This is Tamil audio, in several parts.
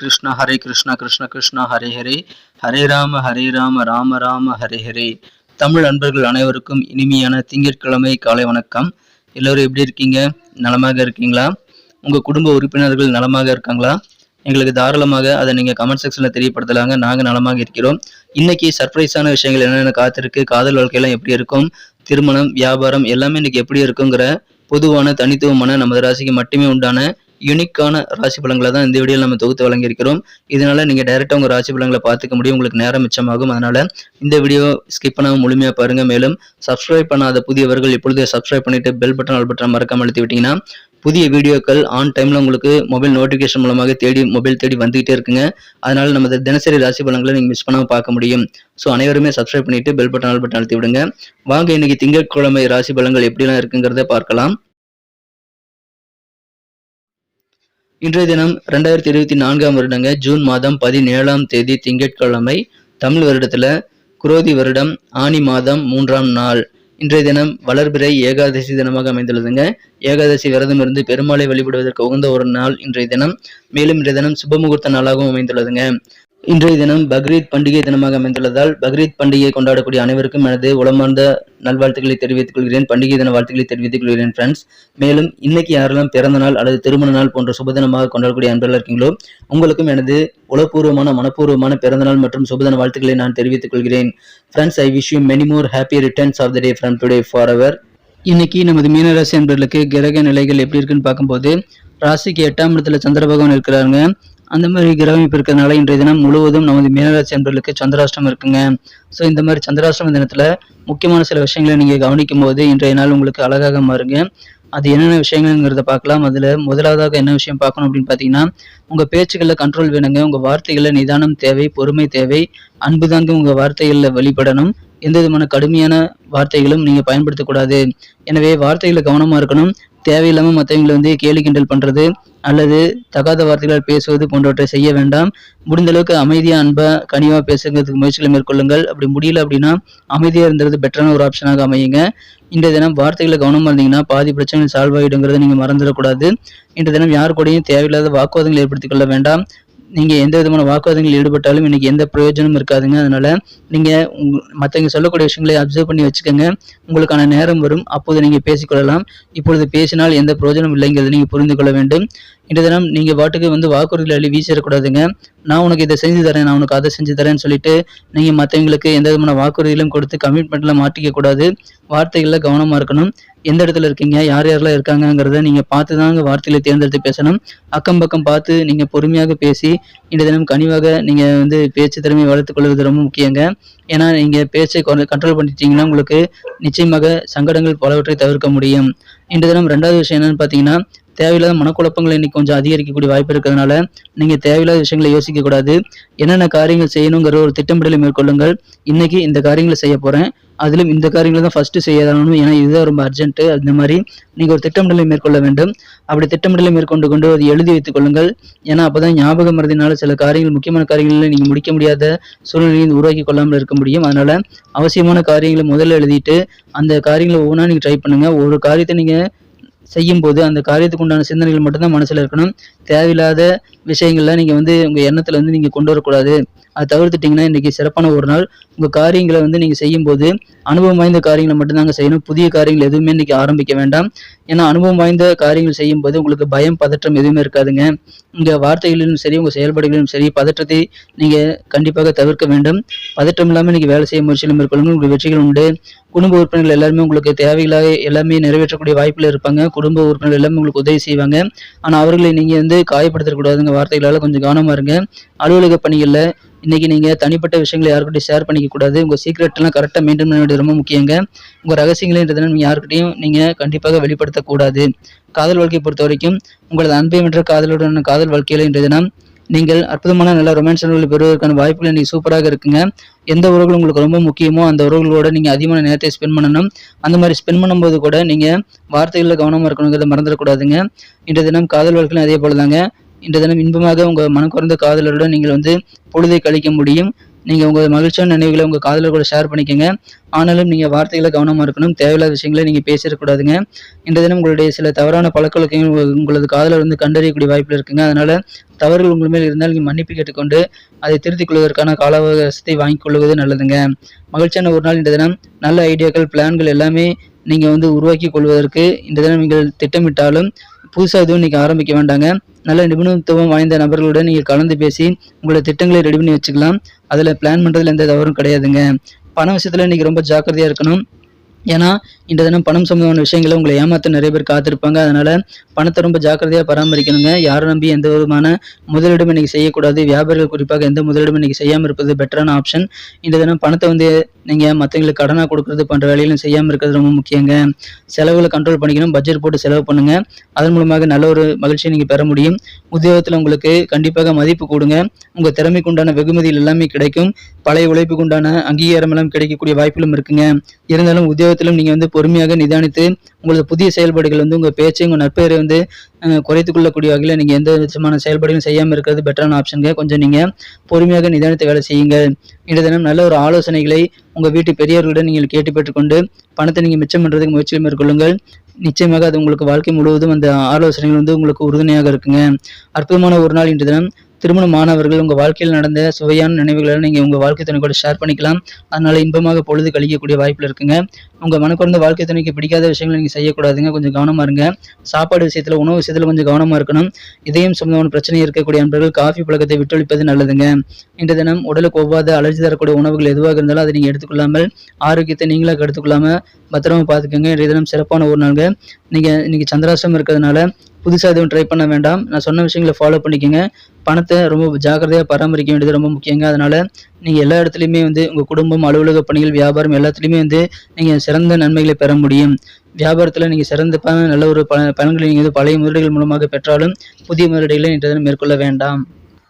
கிருஷ்ணா ஹரே கிருஷ்ணா கிருஷ்ண கிருஷ்ணா ஹரே ஹரே. ஹரே ராம ஹரே ராம ராம ராம ஹரே ஹரே. தமிழ் அன்பர்கள் அனைவருக்கும் இனிமையான திங்கட்கிழமை காலை வணக்கம். எல்லோரும் எப்படி இருக்கீங்க? நலமாக இருக்கீங்களா? உங்கள் குடும்ப உறுப்பினர்கள் நலமாக இருக்காங்களா? எங்களுக்கு தாராளமாக அதை நீங்கள் கமெண்ட் செக்ஷனில் தெரியப்படுத்தலாங்க. நாங்கள் நலமாக இருக்கிறோம். இன்னைக்கு சர்ப்ரைஸான விஷயங்கள் என்னென்ன காத்திருக்கு? காதல் வாழ்க்கையெல்லாம் எப்படி இருக்கும்? திருமணம் வியாபாரம் எல்லாமே இன்னைக்கு எப்படி இருக்குங்கிற பொதுவான தனித்துவமான நமது ராசிக்கு மட்டுமே உண்டான யூனிக்கான ராசி பலன்களை தான் இந்த வீடியோவில் நம்ம தொகுத்து வழங்கியிருக்கிறோம். இதனால நீங்கள் டைரெக்டாக உங்கள் ராசி பலன்களை பார்த்துக்க முடியும். உங்களுக்கு நேரம் மிச்சமாகும். அதனால் இந்த வீடியோ ஸ்கிப் பண்ணாமல் முழுமையாக பாருங்கள் மேலும் சப்ஸ்கிரைப் பண்ணாத புதியவர்கள் இப்பொழுதே சப்ஸ்கிரைப் பண்ணிட்டு பெல் பட்டன் ஆல் பட்டன் மறக்காமல் அழுத்தி விட்டீங்கன்னா புதிய வீடியோக்கள் ஆன் டைமில் உங்களுக்கு மொபைல் நோட்டிஃபிகேஷன் மூலமாக தேடி மொபைல் தேடி வந்துகிட்டே இருக்குங்க. அதனால் நம்ம தினசரி ராசி பலன்களை நீங்கள் மிஸ் பண்ணாமல் பார்க்க முடியும். ஸோ அனைவருமே சப்ஸ்கிரைப் பண்ணிட்டு பெல் பட்டன் ஆல் பட்டன் அழுத்தி விடுங்க. வாங்க இன்னைக்கு திங்கட்கிழமை ராசி பலன்கள் எப்படிலாம் இருக்குங்கிறத பார்க்கலாம். இன்றைய தினம் ரெண்டாயிரத்தி இருபத்தி நான்காம் வருடங்க ஜூன் மாதம் பதினேழாம் தேதி திங்கட்கிழமை தமிழ் வருடத்துல குரோதி வருடம் ஆனி மாதம் மூன்றாம் நாள். இன்றைய தினம் வளர்பிறை ஏகாதசி தினமாக அமைந்துள்ளதுங்க. ஏகாதசி விரதம் இருந்து பெருமாளை வழிபடுவதற்கு உகந்த ஒரு நாள் இன்றைய தினம். மேலும் இன்றைய தினம் சுபமுகூர்த்த நாளாகவும் அமைந்துள்ளதுங்க. இன்றைய தினம் பக்ரீத் பண்டிகை தினமாக அமைந்துள்ளதால் பக்ரீத் பண்டிகையை கொண்டாடக்கூடிய அனைவருக்கும் எனது உளமார்ந்த நல்வாழ்த்துக்களை தெரிவித்துக் கொள்கிறேன். பண்டிகை தின வாழ்த்துக்களை தெரிவித்துக் கொள்கிறேன் ஃப்ரெண்ட்ஸ் மேலும் இன்னைக்கு யாரெல்லாம் பிறந்த நாள் அல்லது திருமண நாள் போன்ற சுபதினமாக கொண்டாடக்கூடிய அன்பர்கள் இருக்கீங்களோ உங்களுக்கும் எனது உளப்பூர்வமான மனப்பூர்வமான பிறந்த நாள் மற்றும் சுபதின வாழ்த்துக்களை நான் தெரிவித்துக் கொள்கிறேன். Friends I wish you many more happy returns of the day from today for our இன்னைக்கு நமது மீனராசி அன்பர்களுக்கு கிரக நிலைகள் எப்படி இருக்குன்னு பார்க்கும்போது ராசிக்கு எட்டாம் இடத்துல சந்திர பகவான் இருக்கிறாங்க அந்த மாதிரி கிரகம் இப்போ இருக்கிறதுனால இன்றைய தினம் முழுவதும் நமது மீனராசி அன்பர்களுக்கு சந்திராஷ்டம் இருக்குங்க. ஸோ இந்த மாதிரி சந்திராஷ்டம தினத்தில் முக்கியமான சில விஷயங்களை நீங்கள் கவனிக்கும் போது இன்றைய நாள் உங்களுக்கு அழகாக மாறுங்க. அது என்னென்ன விஷயங்கள்ங்கிறத பார்க்கலாம். அதில் முதலாவதாக என்ன விஷயம் பார்க்கணும் அப்படின்னு பார்த்தீங்கன்னா உங்கள் பேச்சுகளில் கண்ட்ரோல் வேணுங்க. உங்கள் வார்த்தைகளில் நிதானம் தேவை பொறுமை தேவை. அன்பு தாங்க உங்கள் வார்த்தைகளில் வெளிப்படணும். எந்த விதமான கடுமையான வார்த்தைகளும் நீங்கள் பயன்படுத்தக்கூடாது. எனவே வார்த்தைகளில் கவனமாக இருக்கணும். தேவையில்லாமல் மற்றவங்களை வந்து கேலி கிண்டல் பண்ணுறது அல்லது தகாத வார்த்தைகளால் பேசுவது போன்றவற்றை செய்ய வேண்டாம். முடிந்த அளவுக்கு அமைதியாக அன்பாக கனிவாக பேசுகிறதுக்கு முயற்சிகளை மேற்கொள்ளுங்கள். அப்படி முடியல அப்படின்னா அமைதியாக இருந்தது பெட்டரான ஒரு ஆப்ஷனாக அமையுங்க. இன்றைய தினம் வார்த்தைகளை கவனமாக இருந்தீங்கன்னா பாதி பிரச்சனைகள் சால்வ் ஆகிடுங்கிறத நீங்கள் மறந்துடக்கூடாது. இன்றைய தினம் யார் கூடயும் தேவையில்லாத வாக்குவாதங்கள் ஏற்படுத்திக் கொள்ள வேண்டாம். நீங்கள் எந்த விதமான வாக்குவாதங்களில் ஈடுபட்டாலும் இன்னைக்கு எந்த பிரயோஜனமும் இருக்காதுங்க. அதனால நீங்கள் மற்றவங்க சொல்லக்கூடிய விஷயங்களை அப்சர்வ் பண்ணி வச்சுக்கோங்க. உங்களுக்கான நேரம் வரும். அப்போது நீங்கள் பேசிக்கொள்ளலாம். இப்பொழுது பேசினால் எந்த பிரயோஜனம் இல்லைங்கிறது நீங்கள் புரிந்து கொள்ள வேண்டும். இன்றைய தினம் நீங்கள் பாட்டுக்கு வந்து வாக்குறுதிகளை அள்ளி வீசிடக்கூடாதுங்க. நான் உனக்கு இதை செஞ்சு தரேன் நான் உனக்கு அதை செஞ்சு தரேன்னு சொல்லிட்டு நீங்கள் மற்றவங்களுக்கு எந்த விதமான வாக்குறுதிகளும் கொடுத்து கமிட்மெண்ட்டில் மாட்டிக்க கூடாது. வார்த்தைகளில் கவனமாக இருக்கணும். எந்த இடத்துல இருக்கீங்க யார் யாரெல்லாம் இருக்காங்கங்கிறத நீங்கள் பார்த்து தாங்க வார்த்தைகளை தேர்ந்தெடுத்து பேசணும். அக்கம் பக்கம் பார்த்து நீங்கள் பொறுமையாக பேசி இன்றைய தினம் கனிவாக நீங்கள் வந்து பேச்சு திறமையை வளர்த்துக்கொள்வது ரொம்ப முக்கியங்க. ஏன்னா நீங்கள் பேச்சை கண்ட்ரோல் பண்ணிட்டீங்கன்னா உங்களுக்கு நிச்சயமாக சங்கடங்கள் பலவற்றை தவிர்க்க முடியும். இன்றைய தினம் ரெண்டாவது விஷயம் என்னன்னு பார்த்தீங்கன்னா தேவையில்லாத மனக்குழப்பங்கள் இன்னைக்கு கொஞ்சம் அதிகரிக்கக்கூடிய வாய்ப்பு இருக்கிறதுனால நீங்கள் தேவையில்லாத விஷயங்களை யோசிக்கக்கூடாது. என்னென்ன காரியங்கள் செய்யணுங்கிற ஒரு திட்டமிடலை மேற்கொள்ளுங்கள். இன்னைக்கு இந்த காரியங்களை செய்ய போகிறேன் அதிலும் இந்த காரியங்களை தான் ஃபஸ்ட்டு செய்யணும் ஏன்னா இதுதான் ரொம்ப அர்ஜென்ட்டு அந்த மாதிரி நீங்கள் ஒரு திட்டமிடலை மேற்கொள்ள வேண்டும். அப்படி திட்டமிடலை மேற்கொண்டு கொண்டு அதை எழுதி வைத்துக் கொள்ளுங்கள். ஏன்னா அப்போ தான் ஞாபகம் மறதினால சில காரியங்கள் முக்கியமான காரியங்களில் நீங்கள் முடிக்க முடியாத சூழ்நிலையை உருவாக்கி கொள்ளாமல் இருக்க முடியும். அதனால் அவசியமான காரியங்களை முதல்ல எழுதிட்டு அந்த காரியங்களை ஒவ்வொன்றா நீங்கள் ட்ரை பண்ணுங்கள் ஒரு காரியத்தை நீங்கள் செய்யும்போது அந்த காரியத்துக்கு உண்டான சிந்தனைகள் மட்டும்தான் மனசில் இருக்கணும். தேவையில்லாத விஷயங்கள்லாம் நீங்கள் வந்து உங்கள் எண்ணத்தில் வந்து நீங்கள் கொண்டு வரக்கூடாது. அதை தவிர்த்துட்டிங்கன்னா இன்றைக்கி சிறப்பான ஒரு நாள். உங்கள் காரியங்களை வந்து நீங்கள் செய்யும்போது அனுபவம் வாய்ந்த காரியங்களை மட்டும்தாங்க செய்யணும். புதிய காரியங்கள் எதுவுமே இன்றைக்கி ஆரம்பிக்க வேண்டாம். ஏன்னா அனுபவம் வாய்ந்த காரியங்கள் செய்யும் போது உங்களுக்கு பயம் பதற்றம் எதுவுமே இருக்காதுங்க. உங்கள் வார்த்தைகளிலும் சரி உங்கள் செயல்பாடுகளிலும் சரி பதற்றத்தை நீங்கள் கண்டிப்பாக தவிர்க்க வேண்டும். பதற்றம் இல்லாமல் இன்றைக்கி வேலை செய்ய முயற்சியில் மேற்கொள்ளுங்கள். உங்களுக்கு வெற்றிகள் உண்டு. குடும்ப உறுப்பினர்கள் எல்லாருமே உங்களுக்கு தேவைகளாக எல்லாமே நிறைவேற்றக்கூடிய வாய்ப்பில் இருப்பாங்க. குடும்ப உறுப்பினர்கள் எல்லாமே உங்களுக்கு உதவி செய்வாங்க. ஆனால் அவர்களை நீங்கள் வந்து காயப்படுத்தக்கூடாதுங்க வார்த்தைகளால் கொஞ்சம் கவனமாக இருங்க. அலுவலக பணிகளில் இன்றைக்கி நீங்கள் தனிப்பட்ட விஷயங்களை யாருக்கிட்டையும் ஷேர் பண்ணிக்க கூடாது. உங்கள் சீக்ரெட்லாம் கரெக்டாக மெயின்டைன் பண்ண வேண்டியது ரொம்ப முக்கியங்க. உங்கள் ரகசியங்களைன்றதுனா நீங்கள் யாருக்கிட்டையும் நீங்கள் கண்டிப்பாக வெளிப்படுத்தக்கூடாது. காதல் வாழ்க்கையை பொறுத்த வரைக்கும் உங்களது அன்பை வென்ற காதலுடன் காதல் வாழ்க்கையில் தினம் நீங்கள் அற்புதமான நல்ல ரொமான்ஸ் பெறுவதற்கான வாய்ப்புகள் நீங்கள் சூப்பராக இருக்குங்க. எந்த உறவுகள் உங்களுக்கு ரொம்ப முக்கியமோ அந்த உறவுகளோட நீங்கள் அதிகமான நேரத்தை ஸ்பெண்ட் பண்ணணும். அந்த மாதிரி ஸ்பெண்ட் பண்ணும்போது கூட நீங்கள் வார்த்தைகளில் கவனமாக இருக்கணுங்கிறத மறந்துடக்கூடாதுங்க. இன்றைய தினம் காதல் வாழ்க்கையிலும் அதே போல தாங்க இன்றைய தினம் இன்பமாக உங்கள் மனம் குறைந்த காதலருடன் நீங்கள் வந்து பொழுதை கழிக்க முடியும். நீங்கள் உங்கள் மகிழ்ச்சியான நினைவுகளை உங்கள் காதலர் கூட ஷேர் பண்ணிக்கோங்க. ஆனாலும் நீங்கள் வார்த்தைகளை கவனமாக இருக்கணும். தேவையில்லாத விஷயங்களை நீங்கள் பேசிடக்கூடாதுங்க இந்த தினம் உங்களுடைய சில தவறான பழக்கவழக்கங்கள் உங்களது காதலர் வந்து கண்டறியக்கூடிய வாய்ப்பில் இருக்குங்க. அதனால் தவறுகள் உங்கள் மேல் இருந்தால் நீங்கள் மன்னிப்பு கேட்டுக்கொண்டு அதை திருத்திக் கொள்வதற்கான கால அவகாசத்தை வாங்கிக் கொள்வது நல்லதுங்க. மகிழ்ச்சியான ஒரு நாள் இந்த தினம். நல்ல ஐடியாக்கள் பிளான்கள் எல்லாமே நீங்கள் வந்து உருவாக்கி கொள்வதற்கு இந்த தினம் நீங்கள் திட்டமிட்டாலும் புதுசாக எதுவும் நீங்கள் ஆரம்பிக்க வேண்டாங்க. நல்ல நிபுணத்துவம் வாய்ந்த நபர்களுடன் நீங்கள் கலந்து பேசி உங்களோட திட்டங்களை ரெடி பண்ணி வச்சுக்கலாம். அதில் பிளான் பண்ணுறதுல எந்த தவறும் கிடையாதுங்க. பண விஷயத்தில் நீங்கள் ரொம்ப ஜாக்கிரதையாக இருக்கணும். ஏன்னா இந்த தினம் பணம் சம்பந்தமான விஷயங்களை உங்களை ஏமாத்த நிறைய பேர் காத்திருப்பாங்க. அதனால பணத்தை ரொம்ப ஜாக்கிரதையாக பராமரிக்கணுங்க. யாரை நம்பி எந்த விதமான முதலீடும் இன்னைக்கு செய்யக்கூடாது. வியாபாரிகள் குறிப்பாக எந்த முதலீடும் இன்னைக்கு செய்யாமல் இருப்பது பெட்டரான ஆப்ஷன் இந்த தினம் பணத்தை வந்து நீங்கள் மற்றவங்களுக்கு கடனாக கொடுக்கறது போன்ற வேலைகளும் செய்யாமல் இருக்கிறது ரொம்ப முக்கியங்க. செலவுகளை கண்ட்ரோல் பண்ணிக்கணும். பட்ஜெட் போட்டு செலவு பண்ணுங்க. அதன் மூலமாக நல்ல ஒரு மகிழ்ச்சியை நீங்கள் பெற முடியும். உத்தியோகத்தில் உங்களுக்கு கண்டிப்பாக மதிப்பு கொடுங்க. உங்கள் திறமைக்கு உண்டான வெகுமதிகள் எல்லாமே கிடைக்கும். பழைய உழைப்புக்கு உண்டான அங்கீகாரம் எல்லாம் கிடைக்கக்கூடிய வாய்ப்புகளும் இருக்குங்க. இருந்தாலும் உத்தியோக உத்தியோகத்திலும் நீங்கள் வந்து பொறுமையாக நிதானித்து உங்களது புதிய செயல்பாடுகள் வந்து உங்கள் பேச்சை உங்கள் நற்பெயரை வந்து குறைத்து கொள்ளக்கூடிய வகையில் நீங்கள் எந்த விதமான செயல்பாடுகளும் செய்யாமல் இருக்கிறது பெட்டரான ஆப்ஷனுங்க கொஞ்சம் நீங்கள் பொறுமையாக நிதானித்து வேலை செய்யுங்க இன்றைய தினம் நல்ல ஒரு ஆலோசனைகளை உங்கள் வீட்டு பெரியவர்களிடம் நீங்கள் கேட்டு பெற்றுக்கொண்டு பணத்தை நீங்கள் மிச்சம் பண்ணுறதுக்கு முயற்சிகள் மேற்கொள்ளுங்கள். நிச்சயமாக அது உங்களுக்கு வாழ்க்கை முழுவதும் அந்த ஆலோசனைகள் வந்து உங்களுக்கு உறுதுணையாக இருக்குங்க. அற்புதமான ஒரு நாள் இன்று தினம். திருமணம் மாணவர்கள் உங்கள் வாழ்க்கையில் நடந்த சுவையான நினைவுகளை நீங்கள் உங்கள் வாழ்க்கை துணை கூட ஷேர் பண்ணிக்கலாம். அதனால் இன்பமாக பொழுது கழிக்கக்கூடிய வாய்ப்பில் இருக்குங்க. உங்கள் மனக்குறந்த வாழ்க்கை துணைக்கு பிடிக்காத விஷயங்களை நீங்கள் செய்யக்கூடாதுங்க. கொஞ்சம் கவனமாக இருங்க. சாப்பாடு விஷயத்தில் உணவு விஷயத்தில் கொஞ்சம் கவனமாக இருக்கணும். இதயம் சம்பந்தமான பிரச்சனை இருக்கக்கூடிய அன்பர்கள் காஃபி பழக்கத்தை விட்டொழிப்பது நல்லதுங்க. இன்று தினம் உடலுக்கு ஒவ்வாத அலர்ஜி தரக்கூடிய உணவுகள் எதுவாக இருந்தாலும் அதை நீங்கள் எடுத்துக்கொள்ளாமல் ஆரோக்கியத்தை நீங்களாக எடுத்துக்கொள்ளாமல் பத்திரமா பார்த்துக்கோங்க. இன்றைய தினம் சிறப்பான ஒரு நாளுங்க. நீங்கள் இன்றைக்கி சந்திராசம் இருக்கிறதுனால புதுசாக எதுவும் ட்ரை பண்ண வேண்டாம். நான் சொன்ன விஷயங்களை ஃபாலோ பண்ணிக்கோங்க. பணத்தை ரொம்ப ஜாக்கிரதையாக பராமரிக்க வேண்டியது ரொம்ப முக்கியங்க. அதனால் நீங்கள் எல்லா இடத்துலையுமே வந்து உங்கள் குடும்பம் அலுவலக பணிகள் வியாபாரம் எல்லாத்துலேயுமே வந்து நீங்கள் சிறந்த நன்மைகளை பெற முடியும். வியாபாரத்தில் நீங்கள் சிறந்த நல்ல ஒரு ப பலன்களை நீங்கள் வந்து பழைய முதலீடுகள் மூலமாக பெற்றாலும் புதிய முதலீடுகளை இன்றைய மேற்கொள்ள வேண்டாம்.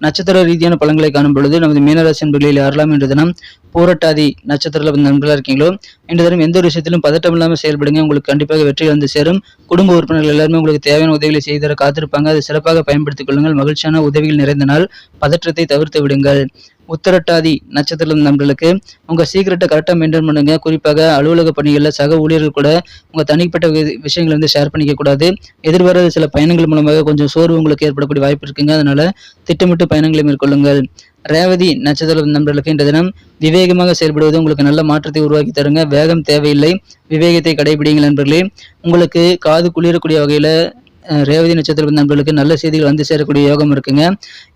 நட்சத்திர ரீதியான பலன்களை காணும் பொழுது நமது மீனராசி என்பர்களில் யாரெல்லாம் இன்று தினம் பூரட்டாதி நட்சத்திரத்தில் நண்பர்களாக இருக்கீங்களோ? இன்று தினம் எந்த ஒரு விஷயத்திலும் பதட்டம் இல்லாமல் செயல்படுங்க. உங்களுக்கு கண்டிப்பாக வெற்றி வந்து சேரும். குடும்ப உறுப்பினர்கள் எல்லாருமே உங்களுக்கு தேவையான உதவிகளை செய்து தர காத்திருப்பாங்க. அதை சிறப்பாக பயன்படுத்திக் கொள்ளுங்கள். மகிழ்ச்சியான உதவிகள் நிறைந்த நாள். பதற்றத்தை தவிர்த்து விடுங்கள். உத்தரட்டாதி நட்சத்திரம் நம்பர்களுக்கு உங்க சீக்கிரட்டை கரெக்டாக மெயின்டைன் பண்ணுங்க. குறிப்பாக அலுவலக பணிகளில் சக ஊழியர்கள் கூட உங்க தனிப்பட்ட வி- விஷயங்களை வந்து ஷேர் பண்ணிக்க கூடாது. எதிர்வர சில பயணங்கள் மூலமாக கொஞ்சம் சோர்வு உங்களுக்கு ஏற்படக்கூடிய வாய்ப்பு இருக்குங்க. அதனால திட்டமிட்டு பயணங்களை மேற்கொள்ளுங்கள். ரேவதி நட்சத்திர நண்பர்களுக்கு இந்த தினம் விவேகமாக செயல்படுவது உங்களுக்கு நல்ல மாற்றத்தை உருவாக்கி தருங்க. வேகம் தேவையில்லை. விவேகத்தை கடைபிடிங்கள் நண்பர்களே. உங்களுக்கு காது குளிரக்கூடிய வகையில் ரேவதி நட்சத்திர நண்பர்களுக்கு நல்ல செய்திகள் வந்து சேரக்கூடிய யோகம் இருக்குங்க.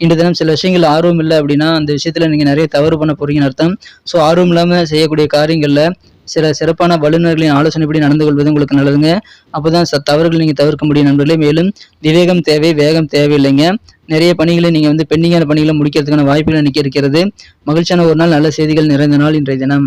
இன்று தினம் சில விஷயங்கள் ஆர்வம் இல்லை அப்படின்னா அந்த விஷயத்தில் நீங்கள் நிறைய தவறு பண்ண போறீங்கன்னு அர்த்தம். ஸோ ஆர்வம் இல்லாமல் செய்யக்கூடிய காரியங்களில் சில சிறப்பான வல்லுநர்களின் ஆலோசனைப்படி நடந்து கொள்வது உங்களுக்கு நல்லதுங்க. அப்போதான் ச தவறுகள் நீங்கள் தவிர்க்க முடியும் நண்பர்களே. மேலும் விவேகம் தேவை வேகம் தேவையில்லைங்க. நிறைய பணிகளை நீங்கள் வந்து பெண்டிங்கான பணிகளை முடிக்கிறதுக்கான வாய்ப்புகள் நிற்க இருக்கிறது. மகிழ்ச்சியான ஒரு நாள் நல்ல செய்திகள் நிறைந்த நாள் இன்றைய தினம்.